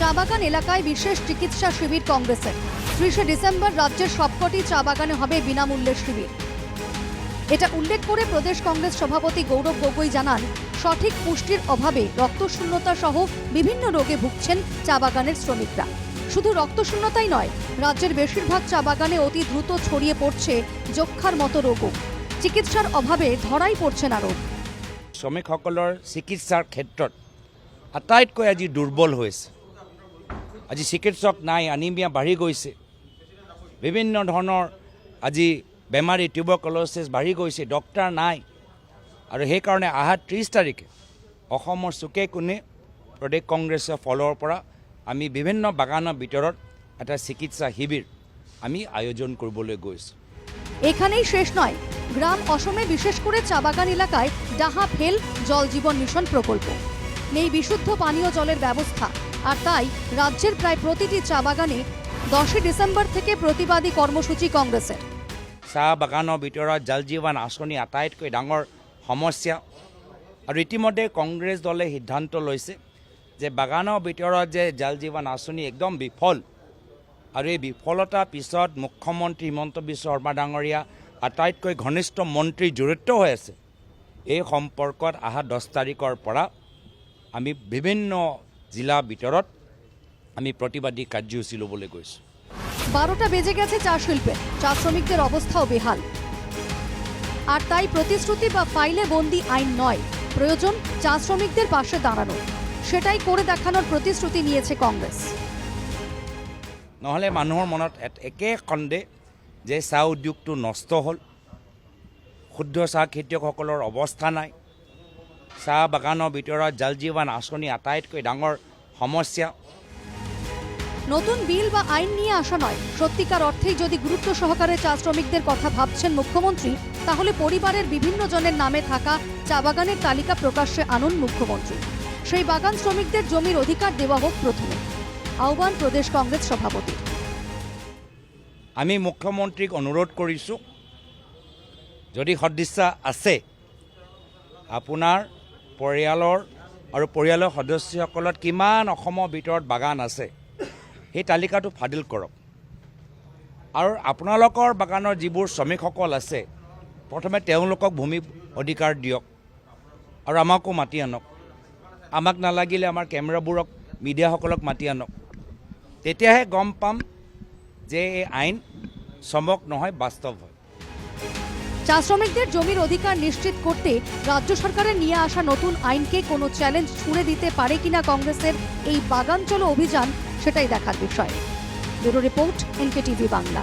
চা বাগান এলাকায় বিশেষ চিকিৎসা শিবির কংগ্রেসের। ত্রিশে ডিসেম্বর রাজ্যের সবকটি চা বাগানে হবে বিনামূল্যে শিবির। এটা উল্লেখ করে প্রদেশ কংগ্রেস সভাপতি গৌরব গগৈ জানান, সঠিক পুষ্টির অভাবে রক্তশূন্যতা সহ বিভিন্ন রোগে ভুগছেন চা বাগানের শ্রমিকরা। শুধু রক্তশূন্যতাই নয়, রাজ্যের বেশিরভাগ চা বাগানে অতি দ্রুত ছড়িয়ে পড়ছে যক্ষার মতো রোগও। চিকিৎসার অভাবে ধরাই পড়ছে না রোগ। শ্ৰমিকসকলৰ চিকিৎসাৰ ক্ষেত্ৰত আটাইতকৈ আজি দুৰ্বল হৈছে। আজি চিকিৎসক নাই আনিমিয়া বাঢ়ি গৈছে। বিভিন্ন ধৰণৰ আজি বেমাৰী টিউবাৰকলচিছ বাঢ়ি গৈছে ডক্টৰ নাই। আৰু সেইকাৰণে অহা ত্ৰিছ তাৰিখে অসমৰ চুকে কোণে প্ৰদেশ কংগ্ৰেছৰ ফলৰ পৰা আমি বিভিন্ন বাগানৰ ভিতৰত এটা চিকিৎসা শিবিৰ আমি আয়োজন কৰিবলৈ গৈছোঁ। এখানেই শেষ নয়। গ্রাম অসমে বিশেষ করে চা বাগান এলাকায় ডাহা ফেল জল জীবন মিশন প্রকল্প। নেই বিশুদ্ধ পানীয় জলের ব্যবস্থা। আর তাই রাজ্যের প্রায় প্রতিটি চা বাগানে দশই ডিসেম্বর থেকে প্রতিবাদী কর্মসূচি কংগ্রেসের। চাহ বাগানৰ ভিতৰত জল জীৱন আঁচনি আটাইতকৈ ডাঙৰ সমস্যা। আৰু ইতিমধ্যে কংগ্ৰেছ দলে সিদ্ধান্ত লৈছে যে বাগানৰ ভিতৰত যে জল জীৱন আঁচনি একদম বিফল, আৰু এই বিফলতাৰ পিছত মুখ্যমন্ত্ৰী হিমন্ত বিশ্ব শৰ্মা ডাঙৰীয়া আটাইতকৈ ঘনিষ্ঠ মন্ত্ৰী জড়িত হৈ আছে। এই সম্পৰ্কত অহা দহ তাৰিখৰ পৰা আমি বিভিন্ন জিলাৰ ভিতৰত আমি প্ৰতিবাদী কাৰ্যসূচী ল'বলৈ গৈছোঁ। বারোটা বেজে গেছে চা শিল্পে চা শ্রমিকদের অবস্থাও বেহাল। আর তাই প্রতিশ্রুতি বা ফাইলে বন্দি আইন নয় প্রয়োজন চা শ্রমিকদের পাশে দাঁড়ানো। সেটাই করে দেখানোর প্রতিশ্রুতি নিয়েছে কংগ্রেস। নহ'লে মানুহৰ মনত একে সন্দেহ যে চাহ উদ্যোগটো নষ্ট হ'ল ক্ষুদ্ৰ চাহ খেতিয়কসকলৰ অৱস্থা নাই চাহ বাগানৰ ভিতৰত জল জীৱন আঁচনি আটাইতকৈ ডাঙৰ সমস্যা। নতুন বিল বা আইন নিয়ে আসা নয়। সত্যিকার অর্থেই যদি গুরুত্ব সহকারে চা শ্রমিকদের কথা ভাবছেন মুখ্যমন্ত্রী তাহলে পরিবারের বিভিন্ন জনের নামে থাকা চা বাগানের তালিকা প্রকাশ্যে আনুন মুখ্যমন্ত্রী। সেই বাগান শ্রমিকদের জমির অধিকার দেওয়া হোক প্রথমে। আহ্বান প্রদেশ কংগ্রেস সভাপতি। আমি মুখ্যমন্ত্রীক অনুরোধ কৰিছোঁ যদি সদিচ্ছা আছে আপোনাৰ পৰিয়ালৰ আৰু পৰিয়ালৰ সদস্যসকলত কিমান অসমৰ ভিতৰত বাগান আছে, সেই তালিকাটো ফাদিল কৰক। আৰু আপোনালোকৰ বাগানৰ যিবোৰ শ্ৰমিকসকল আছে, প্ৰথমে তেওঁলোকক ভূমি অধিকাৰ দিয়ক আৰু আমাকো মাতি আনক। আমাক নালাগিলে আমাৰ কেমেৰাবোৰক, মিডিয়াসকলক মাতি আনক। তেতিয়াহে গম পাম যে এই আইন চমক নহয়, বাস্তৱ হয়। চা শ্রমিকদের জমির অধিকার নিশ্চিত করতে রাজ্য সরকারের নিয়ে আসা নতুন আইনকে কোনো চ্যালেঞ্জ ছুড়ে দিতে পারে কিনা কংগ্রেসের এই বাগান চলো অভিযান, সেটাই দেখার বিষয়। Bureau report NK TV Bangla.